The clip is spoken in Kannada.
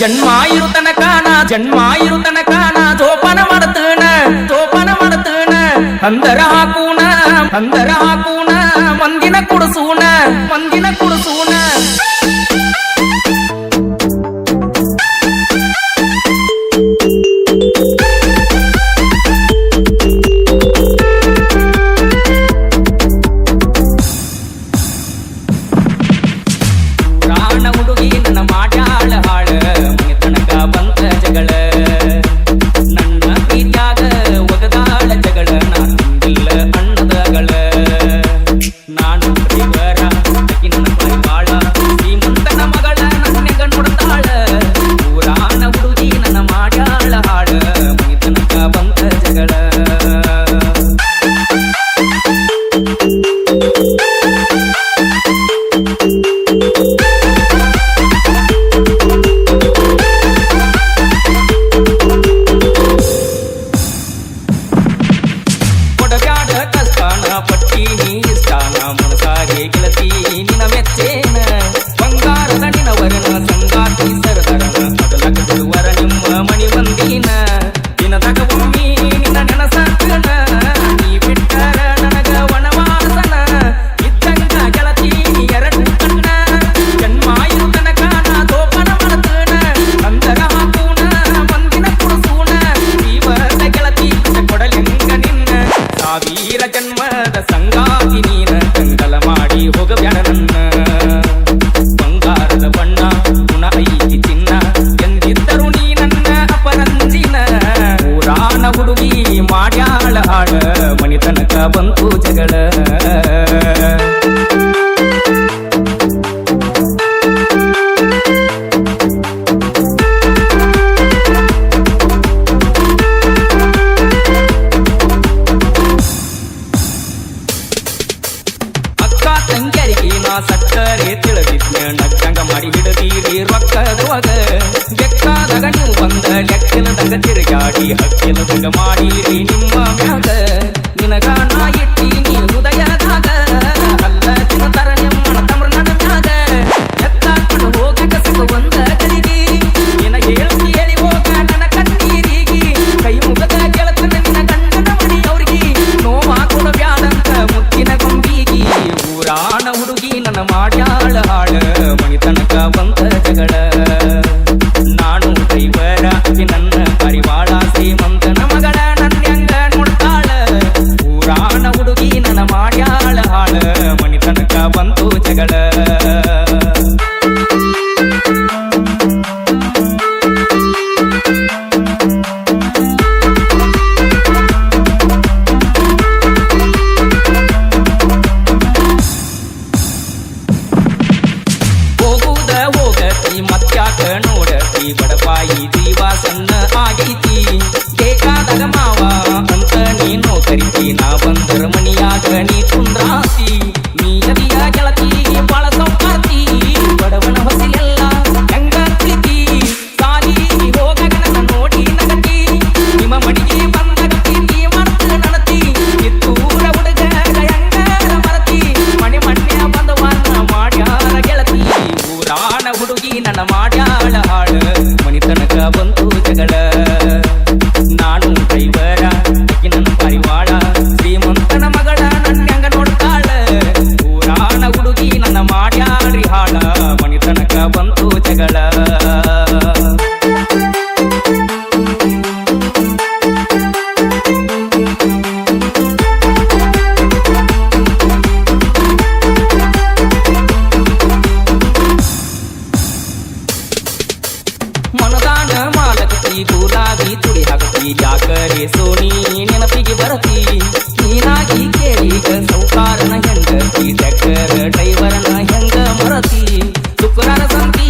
ಜನ್ಮ ಇರು ತನಕ ನಾ ಜನ್ಮ ಇರು ತನಕ ನಾ ಜೋಪಾನ ಮಾಡತನ ಜೋಪಾನ ಮಾಡತನ ಅಂದರ ಹಾಕೂನ ಅಂದರ ಹಾಕೂನ ಮಂದಿನ ಕುಡಸೂನ ಮಂದಿನ ಕುಡಸೂನ ಪ್ರಾಣ ಹುಡುಗಿ ನನ್ನ ಮಾಡ್ಯಾಳ ಹಾಳ ಪಟ್ಟೀನಿ ನಾ ಮನಸಾಗೆ ಗೆಳತಿ ನಿನ ಮೆಚ್ಚೇನ ಮಾಡ್ಯಾಳ ಹಾಡ ಮಣಿತನಕ ಬಂತು ಜಗಳ. ಅಕ್ಕ ತಂಗಿಯರಿಗೆ ನಾ ಸಕ್ಕರೆ ತಿಳಿದಿದ್ನ ನಕ್ಕಂಗ ಮಾಡಿ ಹಿಡದೀರಿ ರೊಕ್ಕದೊಳಗ ಲೆಕ್ಕಿಲ್ಲದಂಗ ತಿರುಗಾಡಿ ಹಕ್ಕಿಲ್ಲದಂಗ ಮಾಡಿರಿ ನಿಮ್ಮ ಮ್ಯಾಗ. ನಿನಗ ನಾ ಇಟ್ಟೀನಿ ಹೃದಯದಾಗ ಅಲ್ಲ ತಿನ್ನತರ ನಿಮ್ಮ ತಮ್ರ ನನ್ನ ಮ್ಯಾಗ. ಎತ್ತಾಕೊಂಡು ಹೋಗಕ ಸಿಗ ಒಂದ ಕಲಿಗಿ. ಹೋಗ, ನನ್ನ ಕಣ್ಣೀರಿಗೆ. ಕೈ ಮುಗದ ನಿನ್ನ ಮಾಡ್ಯಾಳ ಹಾಳ. ಮಣಿ ಹೋಗತಿ ಮತ್ಯಾಕ ನೋಡತಿ ಬಡಪಾಯಿ ಜೀವ ಸಣ್ಣ ಆಗೈತಿ. ಬೇಕಾದಾಗ ಮಾವ ಅಂತ ನೀನು ಕರಿತಿ ನಾ ಬಂದರ ಮನದಾನ ಮಾಡಕತಿ ಗುಲಾಬಿ ತುಡಿ ಹಾಕತಿ ಯಾಕರೆ ಸೋನಿ ನೆನಪಿಗೆ ಬರತಿ ನೀನಾಗಿ ಕೇಳಿಗ ಸೌಕಾರನ ಹೆಂಡತಿ ಟ್ರ್ಯಾಕ್ಟರ್ ಡ್ರೈವರನ ಹೆಂಗ ಮರತಿ ಶುಕ್ರನ ಸಂತಿ